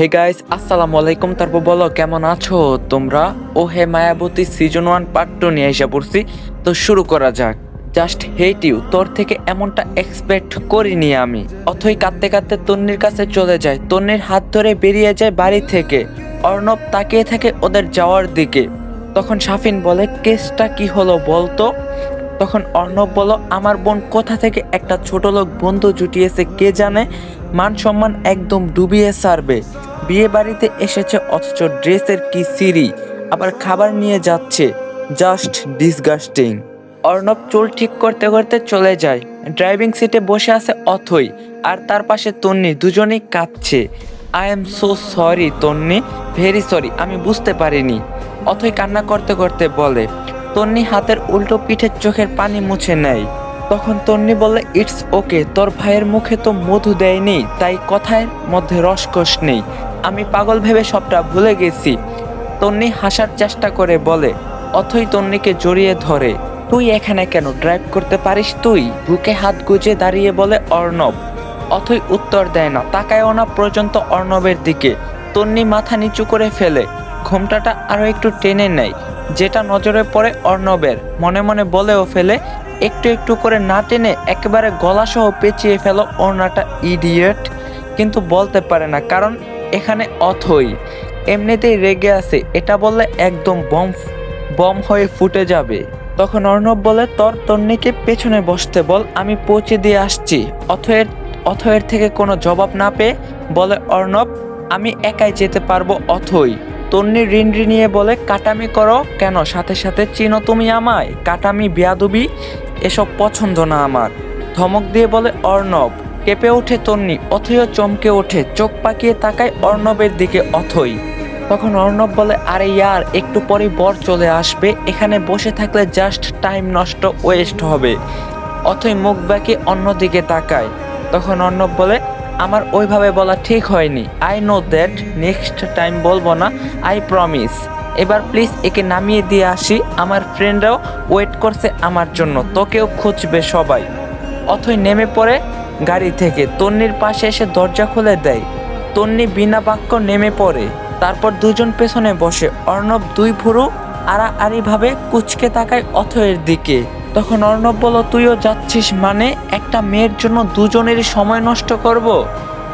Hey guys আসসালামু আলাইকুম। তারপর বলো, কেমন আছো তোমরা? ও হে Mayabati season one part two নিয়ে এসে পড়ছি। তো শুরু করা যাক। জাস্ট হেট ইউ তোর থেকে এমনটা এক্সপেক্ট করিনি আমি। অথই কাঁদতে কাঁদতে তন্নির কাছে চলে যায়। তন্নির হাত ধরে বেরিয়ে যায় বাড়ি থেকে। অর্ণব তাকিয়ে থাকে ওদের যাওয়ার দিকে। তখন শাফিন বলে, কেসটা কি হলো বলতো? তখন অর্ণব বলো, আমার বোন কোথা থেকে একটা ছোট লোক বন্ধু জুটিয়েছে কে জানে? মান সম্মান একদম ডুবিয়ে সারবে। বিয়ে বাড়িতে এসেছে অথচ ড্রেসের কি সিঁড়ি, আবার খাবার নিয়ে যাচ্ছে জাস্ট ডিসগাস্টিং অর্ণব চুল ঠিক করতে করতে চলে যায় ড্রাইভিং সিটে বসে আছে অথই, আর তার পাশে তন্নি, দুজনেই কাঁদছে। I am so sorry Tanni very sorry আমি বুঝতে পারিনি। অথই কান্না করতে করতে বলে। তন্নি হাতের উল্টো পিঠের চোখের পানি মুছে নেয়। তখন তন্নি বললে ইটস ওকে তোর ভাইয়ের মুখে তো মধু দেয়নি, তাই কথার মধ্যে রসকস নেই। আমি পাগল ভেবে সবটা ভুলে গেছি। তন্নি হাসার চেষ্টা করে বলে, অথই তন্নিকে জড়িয়ে ধরে। তুই এখানে কেন ড্রাইভ করতে পারিস তুই? বুকে হাত গুজে দাঁড়িয়ে বলে অর্ণব। অথই উত্তর দেয় না, তাকায়ও না পর্যন্ত অর্ণবের দিকে। তন্নি মাথা নিচু করে ফেলে, ঘোমটাটা আরও একটু টেনে নেয়, যেটা নজরে পড়ে অর্ণবের। মনে মনে বলেও ফেলে, একটু একটু করে না টেনে একেবারে গলাসহ পেঁচিয়ে ফেলো ওড়নাটা ইডিয়েট। কিন্তু বলতে পারে না, কারণ এখানে অথই। এমনিতেই রেগে আছে, এটা বললে একদম বম বম হয়ে ফুটে যাবে। তখন অর্ণব বলে, তোর তন্নিকে পেছনে বসতে বল, আমি পৌঁছে দিয়ে আসছি। অথয়ের অথয়ের থেকে কোনো জবাব না পেয়ে বলে, অর্ণব, আমি একাই যেতে পারব অথই। তন্নি রিনরি নিয়ে বলে, কাটামি করো কেন? সাথে সাথে চিনো তুমি আমায়। কাটামি, বিয়াদুবি, এসব পছন্দ না আমার। ধমক দিয়ে বলে, অর্ণব কেঁপে ওঠে তন্নি অথইও চমকে ওঠে, চোখ পাকিয়ে তাকায় অর্ণবের দিকে অথই। তখন অর্ণব বলে, আরে ইয়ার, একটু পরেই বর চলে আসবে, এখানে বসে থাকলে জাস্ট টাইম নষ্ট, ওয়েস্ট হবে। অথই মুখ বাঁকিয়ে অন্যদিকে তাকায়। তখন অর্ণব বলে, আমার ওইভাবে বলা ঠিক হয়নি। I know that next time বলব না আই প্রমিস এবার প্লিজ একে নামিয়ে দিয়ে আসি, আমার ফ্রেন্ডরাও ওয়েট করছে আমার জন্য, তোকেও খুঁজবে সবাই। অথই নেমে পড়ে গাড়ি থেকে তন্নির পাশে এসে দরজা খুলে দেয়। তন্নি বিনা বাক্য নেমে পড়ে। তারপর দুজন পেছনে বসে। অর্ণব দুই ভুরু আড়াআড়িভাবে কুচকে তাকায় অথয়ের দিকে। তখন অর্ণব বলো তুইও যাচ্ছিস মানে? একটা মেয়ের জন্য দুজনেরই সময় নষ্ট করব?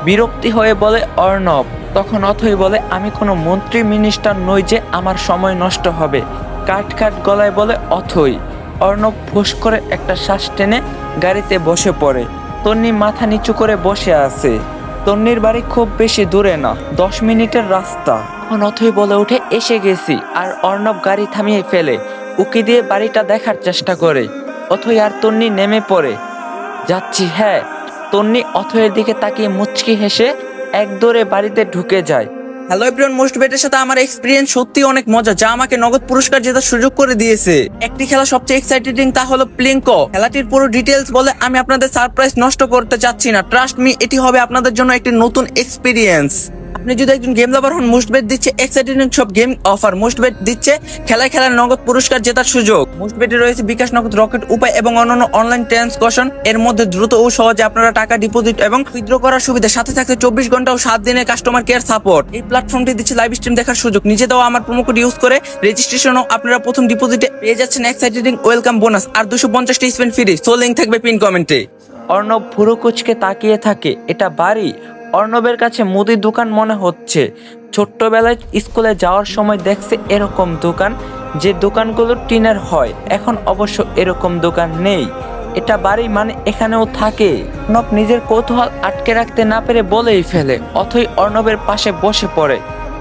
বিরক্তি হয়ে বলে অর্ণব। তখন অথই বলে, আমি কোনো মন্ত্রী মিনিস্টার নই যে আমার সময় নষ্ট হবে। কাট কাট গলায় বলে অথই। অর্ণব ফোঁস করে একটা শ্বাস টেনে গাড়িতে বসে পড়ে। তন্নি মাথা নিচু করে বসে আছে। তন্নির বাড়ি খুব বেশি দূরে না, দশ মিনিটের রাস্তা। তখন অথই বলে উঠে, এসে গেছি। আর অর্ণব গাড়ি থামিয়ে ফেলে, উকি দিয়ে বাড়িটা দেখার চেষ্টা করে। অথই আর তন্নি নেমে পড়ে। যাচ্ছি হ্যাঁ। তন্নি অথয়ের দিকে তাকিয়ে মুচকি হেসে এক দৌড়ে বাড়িতে ঢুকে যায়। হ্যালো এভরিওয়ান মোস্ট বেটের সাথে আমার এক্সপিরিয়েন্স সত্যি অনেক মজা, যা আমাকে নগদ পুরস্কার জেতার সুযোগ করে দিয়েছে। একটি খেলা সবচেয়ে এক্সাইটেডিং তা হলো প্লিঙ্কো খেলাটির পুরো ডিটেলস বলে আমি আপনাদের সারপ্রাইজ নষ্ট করতে চাচ্ছি না। ট্রাস্ট মি এটি হবে আপনাদের জন্য একটি নতুন এক্সপিরিয়েন্স আপনি যদি একজন গেম লাভার হন, মোস্ট বেট দিচ্ছে এক্সাইটেডিং সব গেম অফার মোস্ট বেট দিচ্ছে খেলায় খেলার নগদ পুরস্কার জেতার সুযোগ। মোস্ট বেটে রয়েছে বিকাশ নগদ রকেট উপায় এবং অন্যান্য অনলাইন ট্রান্সকশন এর মধ্যে দ্রুত ও সহজে আপনারা টাকা ডিপোজিট এবং উইথড্র করার সুবিধা। সাথে থাকছে চব্বিশ ঘণ্টা ও সাত দিনের কাস্টমার কেয়ার সাপোর্ট এই প্ল্যাটফর্মটি দিচ্ছে লাইভ স্ট্রিম দেখার সুযোগ। নিজে দেওয়া আমার প্রোমো কোড ইউজ করে রেজিস্ট্রেশনও আপনারা প্রথম ডিপোজিটে পেয়ে যাচ্ছেন এক্সাইটেডিং ওয়েলকাম বোনাস আর দুশো পঞ্চাশটি স্পেন্ড ফ্রি সো লিঙ্ক থাকবে পিন কমেন্টে অর্ণব ভুরু তাকিয়ে থাকে, এটা বাড়ি? অর্ণবের কাছে মুদি দোকান মনে হচ্ছে। ছোট্টবেলায় স্কুলে যাওয়ার সময় দেখছে এরকম দোকান যে দোকানগুলো টিনের হয়। এখন অবশ্য এরকম দোকান নেই। এটা বাড়ি মানে এখানেও থাকে। অর্ণব নিজের কৌতূহল আটকে রাখতে না পেরে বলেই ফেলে, অথই অর্ণবের পাশে বসে পড়ে।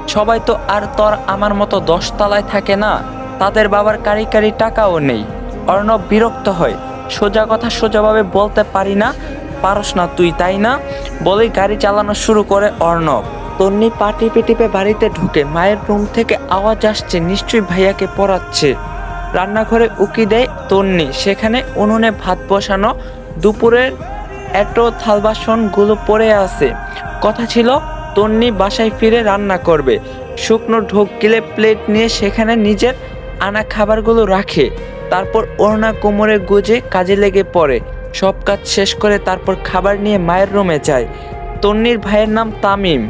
সবাই তো আর তোর আমার মতো দশতলায় থাকে না। তাদের বাবার কারি কারি টাকাও নেই। অর্ণব বিরক্ত হয়। সোজা কথা সোজাভাবে বলতে পারি না। পারস না তুই, তাই না? বলেই গাড়ি চালানো শুরু করে অর্ণব। তন্নি পা টিপে টিপে বাড়িতে ঢুকে মায়ের রুম থেকে আওয়াজ আসছে, নিশ্চয়ই ভাইয়াকে পড়াচ্ছে। রান্নাঘরে উকি দেয় তন্নি, সেখানে উনুনে ভাত বসানো দুপুরের এত থাল বাসনগুলো পড়ে আছে। কথা ছিল, তন্নি বাসায় ফিরে রান্না করবে। শুকনো ঢোক গিলে প্লেট নিয়ে সেখানে নিজের আনা খাবারগুলো রাখে। তারপর ওড়না কোমরে গুজে কাজে লেগে পড়ে। সব কাজ শেষ করে তারপর খাবার নিয়ে মায়ের রুমে যায়। তন্নির ভাইয়ের নাম তামিম।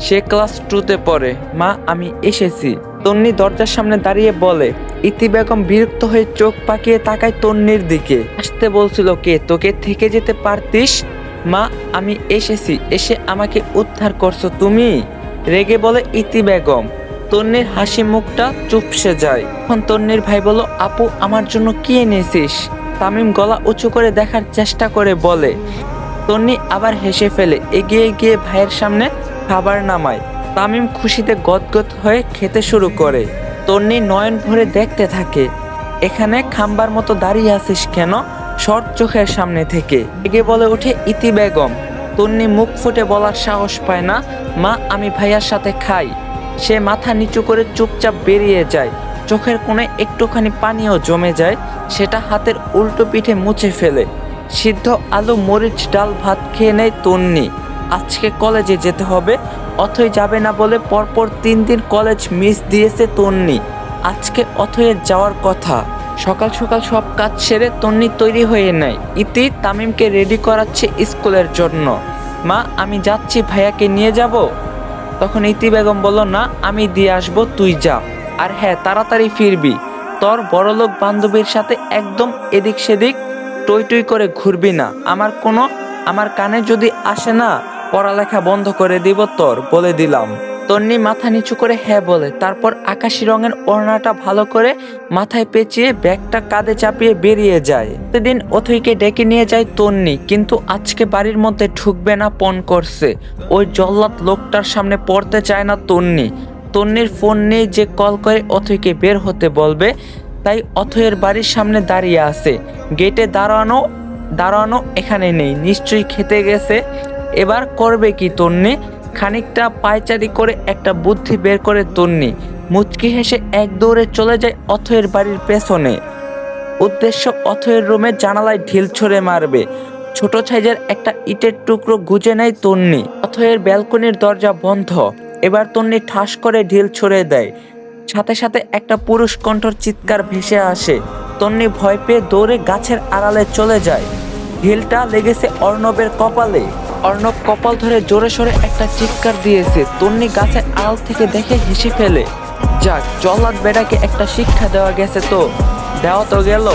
সে ক্লাস টুতে পড়ে। মা, আমি এসেছি। তন্নি দরজার সামনে দাঁড়িয়ে বলে, ইতি বেগম বিরক্ত হয়ে চোখ পাকিয়ে তাকায় তন্নির দিকে। আসতে বলছিল কে, তোকে থেকে যেতে পারতিস? মা, আমি এসেছি। এসে আমাকে উদ্ধার করছ তুমি? রেগে বলে, ইতি বেগম। তন্নির হাসি মুখটা চুপসে যায়। তখন তন্নির ভাই বলল, আপু, আমার জন্য কি এনেছিস? তামিম গলা উঁচু করে দেখার চেষ্টা করে বলে, তন্নি আবার হেসে ফেলে, এগিয়ে গিয়ে ভাইয়ের সামনে খাবার নামায়। তামিম খুশিতে গদগদ হয়ে খেতে শুরু করে। তন্নি নয়ন ভরে দেখতে থাকে, এখানে খাম্বার মতো দাঁড়িয়ে আছিস কেন? শর্ট চোখের সামনে থেকে। এগে বলে ওঠে ইতি বেগম। তন্নি মুখ ফুটে বলার সাহস পায় না, মা, আমি ভাইয়ার সাথে খাই। সে মাথা নিচু করে চুপচাপ বেরিয়ে যায়। চোখের কোণে একটুখানি পানিও জমে যায়, সেটা হাতের উল্টো পিঠে মুছে ফেলে। সিদ্ধ আলু, মরিচ, ডাল, ভাত খেয়ে নেয় তন্নি। আজকে কলেজে যেতে হবে, অথই যাবে না বলে পরপর তিন দিন কলেজ মিস দিয়েছে তন্নি। আজকে অথয়ের যাওয়ার কথা। সকাল সকাল সব কাজ সেরে তন্নি তৈরি হয়ে নেয়। ইতি তামিমকে রেডি করাচ্ছে স্কুলের জন্য। মা, আমি যাচ্ছি, ভাইয়াকে নিয়ে যাব? তখন ইতি বেগম বলল, না, আমি দিয়ে আসব, তুই যা। আর হ্যাঁ তাড়াতাড়ি ফিরবি। তোর বড়লোক বান্ধবীর সাথে একদম এদিক সেদিক টই টই করে ঘুরবি না। আমার কোনো, আমার কানে যদি আসে না, পড়ালেখা বন্ধ করে দিব তোর, বলে দিলাম। তন্নি মাথা নিচু করে হ্যাঁ বলে, তারপর আকাশি রঙের ওড়নাটা ভালো করে মাথায় পেঁচিয়ে ব্যাগটা কাঁধে চাপিয়ে বেরিয়ে যায়। সেদিন অথইকে ডেকে নিয়ে যায় তন্নি, কিন্তু আজকে বাড়ির মধ্যে ঢুকবে না পণ করছে। ওই জল্লাদ লোকটার সামনে পড়তে চায় না তন্নি। তন্নির ফোন নিয়ে যে কল করে অথইকে বের হতে বলবে, তাই অথয়ের বাড়ির সামনে দাঁড়িয়ে আছে। গেটে দাঁড়ানো দাঁড়ানো এখানে নেই, নিশ্চয়ই খেতে গেছে। এবার করবে কি তন্নি খানিকটা পায়চারি করে একটা বুদ্ধি বের করে তন্নি মুচকি হেসে এক দৌড়ে চলে যায় অথয়ের বাড়ির পেছনে। উদ্দেশ্য অথয়ের রুমে জানালায় ঢিল ছড়ে মারবে। ছোট সাইজের একটা ইটের টুকরো গুজে নেয় তন্নি অথয়ের ব্যালকনির দরজা বন্ধ। এবার তন্নি ঠাস করে ঢিল ছড়ে দেয়। সাথে সাথে একটা পুরুষ কণ্ঠর চিৎকার ভেসে আসে। তন্নি ভয় পেয়ে দৌড়ে গাছের আড়ালে চলে যায়। ঢিলটা লেগেছে অর্ণবের কপালে। অর্ণব কপাল ধরে জোরে সোরে একটা চিৎকার দিয়েছে। তন্নি গাছের আড়াল থেকে দেখে হেসে ফেলে, যাক, জল্লাদ বেটাকে একটা শিক্ষা দেওয়া গেছে তো। দেওয়া তো গেল।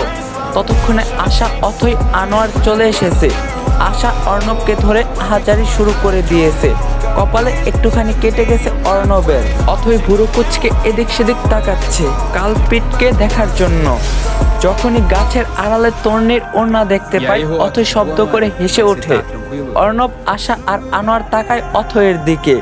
ততক্ষণে আশা অথই আনোয়ার চলে এসেছে। আশা অর্ণবকে ধরে হাজারি শুরু করে দিয়েছে। কপালে একটুখানি কেটে গেছে অর্ণবের। অথই ভুরু কুচকে এদিক সেদিক তাকাচ্ছে কালপিটকে দেখার জন্য। যখনই গাছের আড়ালে তর্ণের ওড়না দেখতে পায় অথই শব্দ করে হেসে ওঠে। অর্ণব আশা আর আনোয়ার তাকায় অথয়ের দিকে।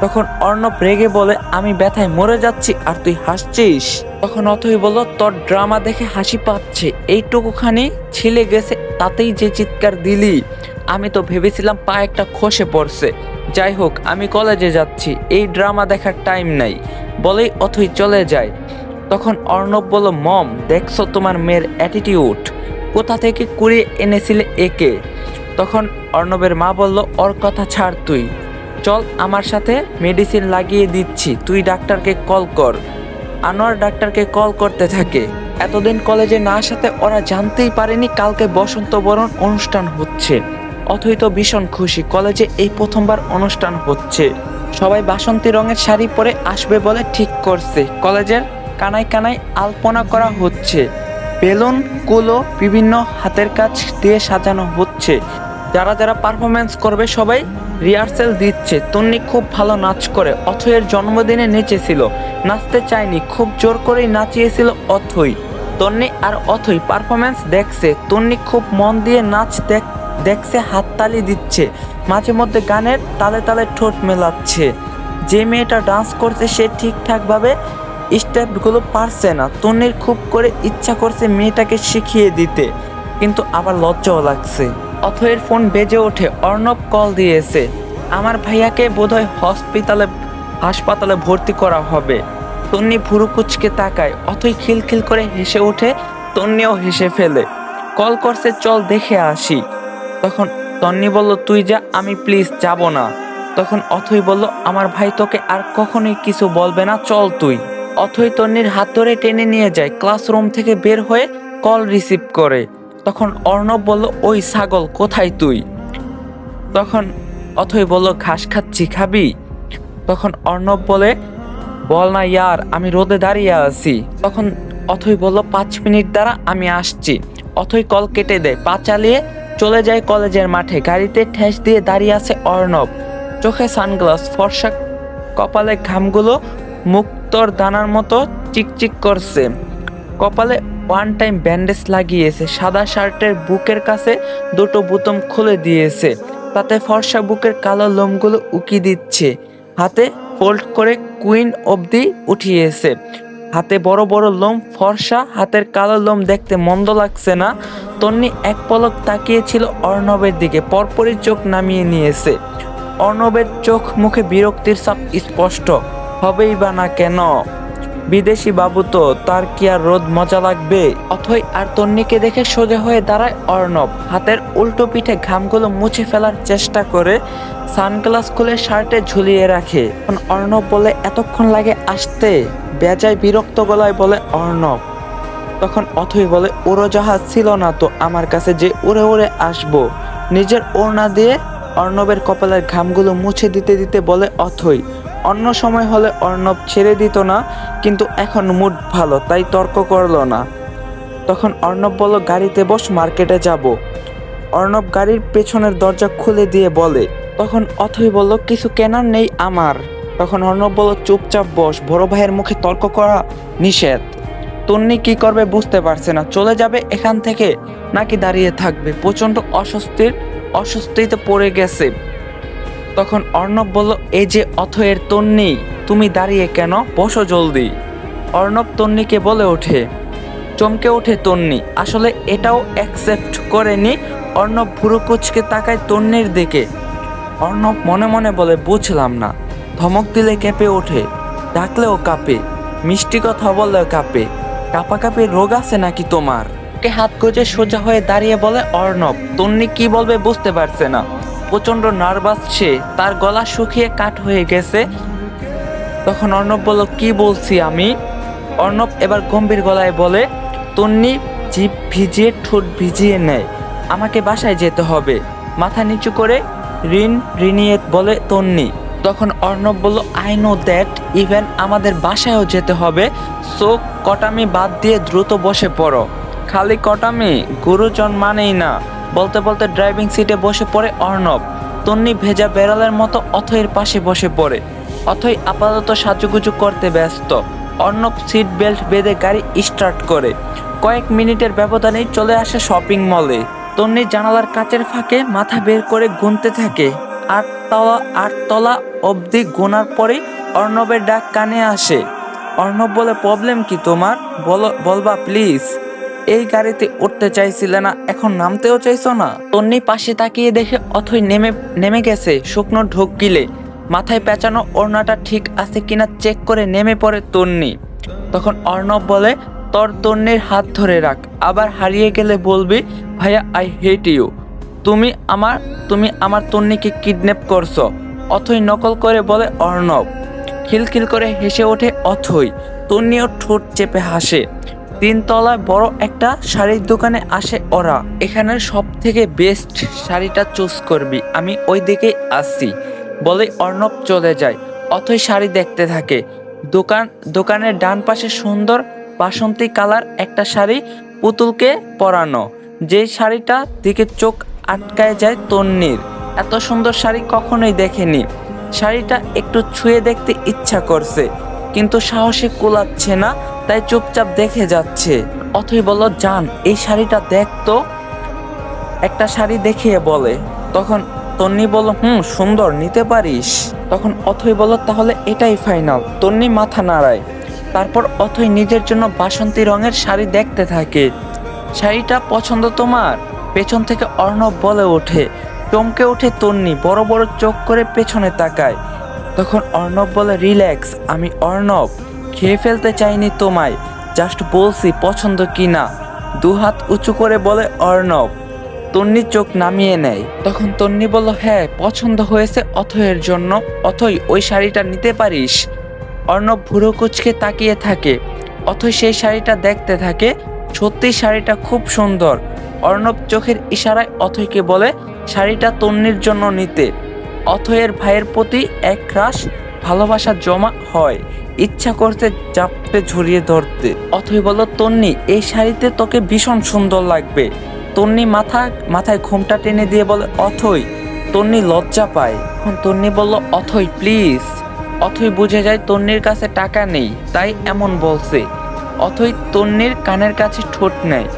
তখন অর্ণব রেগে বলে আমি ব্যথায় মরে যাচ্ছি আর তুই হাসছিস? তখন অথই বলল তোর ড্রামা দেখে হাসি পাচ্ছে। এইটুকুখানি ছিলে গেছে তাতেই যে চিৎকার দিলি। আমি তো ভেবেছিলাম পা একটা খসে পড়ছে। যাই হোক, আমি কলেজে যাচ্ছি। এই ড্রামা দেখার টাইম নাই। বলেই অথই চলে যায়। তখন অর্ণব বলল, মম, দেখছ তোমার মেয়ের অ্যাটিটিউড কোথা থেকে কুড়িয়ে এনেছিলে একে? তখন অর্ণবের মা বলল, ওর কথা ছাড় তুই। চল, আমার সাথে মেডিসিন লাগিয়ে দিচ্ছি। তুই ডাক্তারকে কল কর। আনোয়ার ডাক্তারকে কল করতে থাকে। এতদিন কলেজে না আসাতে ওরা জানতেই পারেনি কালকে বসন্ত বরণ অনুষ্ঠান হচ্ছে। অথই তো ভীষণ খুশি, কলেজে এই প্রথমবার অনুষ্ঠান হচ্ছে। সবাই বাসন্তী রঙের শাড়ি পরে আসবে বলে ঠিক করছে। কলেজের কানায় কানায় আলপনা করা হচ্ছে। বেলুন, কুলো, বিভিন্ন হাতের কাজ দিয়ে সাজানো হচ্ছে। যারা যারা পারফরমেন্স করবে সবাই রিহার্সেল দিচ্ছে। তন্নি খুব ভালো নাচ করে অথয়ের জন্মদিনে নেচেছিল। নাচতে চায়নি, খুব জোর করেই নাচিয়েছিল অথই। তন্নি আর অথই পারফরমেন্স দেখছে। তন্নি খুব মন দিয়ে নাচ দেখ দেখছে হাততালি দিচ্ছে। মাঝে মধ্যে গানের তালে তালে ঠোঁট মেলাচ্ছে। যে মেয়েটা ডান্স করছে, সে ঠিকঠাকভাবে স্টেপগুলো পারছে না। তন্নির খুব করে ইচ্ছা করছে মেয়েটাকে শিখিয়ে দিতে। কিন্তু আবার লজ্জাও লাগছে। অথয়ের ফোন বেজে ওঠে, অর্ণব কল দিয়েছে। আমার ভাইয়াকে বোধহয় হসপিটালে হাসপাতালে ভর্তি করা হবে। তন্নি ভুরু কুচকে তাকায়। অথই খিলখিল করে হেসে ওঠে, তন্নিও হেসে ফেলে। কল করছে, চল দেখে আসি। তখন তন্নি বলল, তুই যা আমি প্লিজ যাব না। তখন অথই বলল, আমার ভাই তোকে আর কখনোই কিছু বলবে না, চল তুই। অথই তন্নির হাত ধরে টেনে নিয়ে যায় ক্লাসরুম থেকে বের হয়ে কল রিসিভ করে। তখন অর্ণব বলল, ওই ছাগল, কোথায় তুই? তখন অথই বলল, ঘাস খাচ্ছি, খাবি? তখন অর্ণব বলে, বল না ইয়ার, আমি রোদে দাঁড়িয়ে আছি। তখন অথই বলল, পাঁচ মিনিট দ্বারা আমি আসছি। অথই কল কেটে দেয়, পা চালিয়ে চলে যায় কলেজের মাঠে। গাড়িতে ঠেস দিয়ে দাঁড়িয়ে আছে অর্ণব। চোখে সানগ্লাস, ফর্সা কপালে ঘামগুলো মুক্তর দানার মতো চিকচিক করছে। কপালে ওয়ান টাইম ব্যান্ডেজ লাগিয়েছে, সাদা শার্টের বুকের কাছে দুটো বোতাম খুলে দিয়েছে, তাতে ফর্সা বুকের কালো লোমগুলো উকি দিচ্ছে, হাতে ফোল্ড করে কুইন অবধি উঠিয়েছে। হাতে বড় বড় লোম, ফর্সা হাতের কালো লোম দেখতে মন্দ লাগছে না তন্নি এক পলক তাকিয়েছিল অর্ণবের দিকে, পরপরই চোখ নামিয়ে নিয়েছে। অর্ণবের চোখ মুখে বিরক্তির ছাপ স্পষ্ট, হবেই বা না কেন? বিদেশি বাবু তো, তার কি আর রোদ মজা লাগবে? অথই আর তন্নিকে দেখে সোজা হয়ে দাঁড়ায় অর্ণব। হাতের উল্টো পিঠে ঘামগুলো মুছে ফেলার চেষ্টা করে সানগ্লাস খুলে শার্টে ঝুলিয়ে রাখে। অর্ণব বলে, এতক্ষণ লাগে আসতে? বেজায় বিরক্ত গলায় বলে অর্ণব তখন অথই বলে উড়োজাহাজ ছিল না তো আমার কাছে যে উড়ে উড়ে আসব। নিজের ওড়না দিয়ে অর্ণবের কপালের ঘামগুলো মুছে দিতে দিতে বলে, অথই, অন্য সময় হলে অর্ণব ছেড়ে দিত না, কিন্তু এখন মুড ভালো, তাই তর্ক করল না। তখন অর্ণব বলল, গাড়িতে বস, মার্কেটে যাব। অর্ণব গাড়ির পেছনের দরজা খুলে দিয়ে বলে, তখন অথই বলল, কিছু কেনার নেই আমার। তখন অর্ণব বলল, চুপচাপ বস, বড় ভাইয়ের মুখে তর্ক করা নিষেধ। তন্নি কি করবে বুঝতে পারছে না। চলে যাবে এখান থেকে, নাকি দাঁড়িয়ে থাকবে। প্রচণ্ড অস্বস্তির অস্বস্তিতে পড়ে গেছে। তখন অর্ণব বলল, এই যে অথয়ের তন্নি, তুমি দাঁড়িয়ে কেন? বসো জলদি। অর্ণব তন্নিকে বলে ওঠে, চমকে ওঠে তন্নি। আসলে এটাও অ্যাকসেপ্ট করেনি। অর্ণব ভুরু কুচকে তাকায় তন্নির দিকে। অর্ণব মনে মনে বলে, বুঝলাম না। ধমক দিলে কেঁপে ওঠে। ডাকলেও কাঁপে। মিষ্টি কথা বললেও কাঁপে। কাঁপাকাঁপি রোগ আছে নাকি তোমার? ওকে হাত গুজে সোজা হয়ে দাঁড়িয়ে বলে, অর্ণব, তন্নি কি বলবে বুঝতে পারছে না। প্রচণ্ড নার্ভাস সে, তার গলা শুকিয়ে কাঠ হয়ে গেছে। তখন অর্ণব বলল, কি বলছি আমি? অর্ণব এবার গম্ভীর গলায় বলে, তন্নি, জিভ ভিজিয়ে ঠোঁট ভিজিয়ে নেয় আমাকে বাসায় যেতে হবে। মাথা নিচু করে ঋণ ঋণিয়ে বলে, তন্নি তখন অর্ণব বলল আই নো দ্যাট ইভেন আমাদের বাসায়ও যেতে হবে। সো কটামি বাদ দিয়ে দ্রুত বসে পড়ো। খালি কটামি, গুরুজন মানেই না। বলতে বলতে ড্রাইভিং সিটে বসে পড়ে অর্ণব। তন্নি ভেজা বেড়ালের মতো অথয়ের পাশে বসে পড়ে। অথই আপাতত সাজুগুজু করতে ব্যস্ত। অর্ণব সিট বেল্ট বেঁধে গাড়ি স্টার্ট করে। কয়েক মিনিটের ব্যবধানেই চলে আসে শপিং মলে। তন্নি জানালার কাচের ফাঁকে মাথা বের করে গুনতে থাকে। আটতলা আটতলা অবধি গোনার পরেই অর্ণবের ডাক কানে আসে। অর্ণব বলে, প্রবলেম কি তোমার? বলো, বলবা প্লিজ। এই গাড়িতে উঠতে চাইছিলে না, এখন নামতেও চাইছো না? তন্নি পাশে তাকিয়ে দেখে অথই নেমে নেমে গেছে শুকনো ঢোক গিলে। মাথায় পেঁচানো ওড়নাটা ঠিক আছে কিনা চেক করে নেমে পড়ে তন্নি। তখন অর্ণব বলে, তোর তন্নির হাত ধরে রাখ, আবার হারিয়ে গেলে বলবি, ভাইয়া আই হেট ইউ তুমি আমার তুমি আমার তন্নিকে কিডন্যাপ করছ। অথই নকল করে বলে অর্ণব। খিলখিল করে হেসে ওঠে অথই। তন্নিও ঠোঁট চেপে হাসে। তিনতলায় বড় একটা শাড়ির দোকানে আসে ওরা। এখানের সব থেকে বেস্ট শাড়িটা চুজ করবি। আমি ওই দিকেই আসছি বলে অর্ণব চলে যায়। অথই শাড়ি দেখতে থাকে। দোকান, দোকানের ডান পাশে সুন্দর বাসন্তী কালার একটা শাড়ি পুতুলকে পরানো। যে শাড়িটা দিকে চোখ আটকায় যায় তন্নির এত সুন্দর শাড়ি কখনোই দেখেনি। শাড়িটা একটু ছুঁয়ে দেখতে ইচ্ছা করছে, কিন্তু সাহসে কুলাচ্ছে না, তাই চুপচাপ দেখে যাচ্ছে। অথই বলল, জান, এই শাড়িটা দেখ তো। একটা শাড়ি দেখিয়ে বলে। তখন তন্নি বলল, হুম, সুন্দর, নিতে পারিস। তখন অথই বলল, তাহলে এটাই ফাইনাল। তন্নি মাথা নাড়ায়। তারপর অথই নিজের জন্য বাসন্তী রঙের শাড়ি দেখতে থাকে। শাড়িটা পছন্দ তোমার? পেছন থেকে অর্ণব বলে ওঠে। চমকে ওঠে তন্নি, বড় বড় চোখ করে পেছনে তাকায়। তখন অর্ণব বলে, রিল্যাক্স, আমি অর্ণব। খেয়ে ফেলতে চাইনি তোমায়, জাস্ট বলছি পছন্দ কি না? দু হাত উঁচু করে বলে, অর্ণব। তন্নি চোখ নামিয়ে নেয়। তখন তন্নি বলল হ্যাঁ পছন্দ হয়েছে অথয়ের জন্য, অথই ওই শাড়িটা নিতে পারিস। অর্ণব ভুরু কুচকে তাকিয়ে থাকে। অথই সেই শাড়িটা দেখতে থাকে। সত্যি শাড়িটা খুব সুন্দর। অর্ণব চোখের ইশারায় অথইকে বলে, শাড়িটা তন্নির জন্য নিতে। অথয়ের ভাইয়ের প্রতি এক রাশ ভালোবাসা জমা হয়। ইচ্ছা করছে চাপতে ঝরিয়ে ধরতে। অথই বলল তন্নি এই শাড়িতে তোকে ভীষণ সুন্দর লাগবে। তন্নি মাথা, মাথায় ঘুমটা টেনে দিয়ে বলে, অথই তন্নি লজ্জা পায়। এখন তন্নি বলল, অথই, প্লিজ। অথই বুঝে যায় তন্নির কাছে টাকা নেই, তাই এমন বলছে। অথই তন্নির কানের কাছে ঠোঁট নেয়।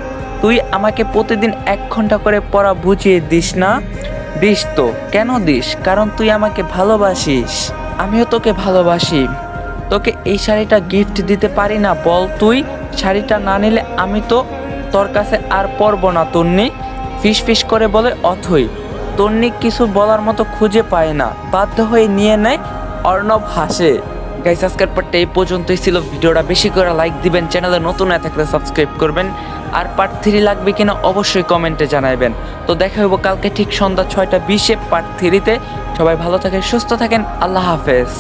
তুই আমাকে প্রতিদিন এক ঘণ্টা করে পড়া বুঝিয়ে দিস না? দিস তো। কেন দিস? কারণ তুই আমাকে ভালোবাসিস। আমিও তোকে ভালোবাসি। তোকে এই শাড়িটা গিফট দিতে পারি না, বল তুই। শাড়িটা না নিলে আমি তো তোর কাছে আর পরবো না, তন্নি। ফিস ফিস করে বলে, অথই। তন্নি কিছু বলার মতো খুঁজে পায় না। বাধ্য হয়ে নিয়ে নেয় অর্ণব হাসে। গাইস আজকের পার্টটা এই পর্যন্তই ছিল। ভিডিওটা বেশি করে লাইক দিবেন চ্যানেলে নতুন হয়ে থাকলে সাবস্ক্রাইব করবেন। আর পার্ট থ্রি লাগবে কিনা অবশ্যই কমেন্টে জানাবেন তো দেখা হইব কালকে ঠিক সন্ধ্যা ছয়টা বিশে পার্ট থ্রিতে সবাই ভালো থাকেন, সুস্থ থাকেন, আল্লাহ হাফেজ।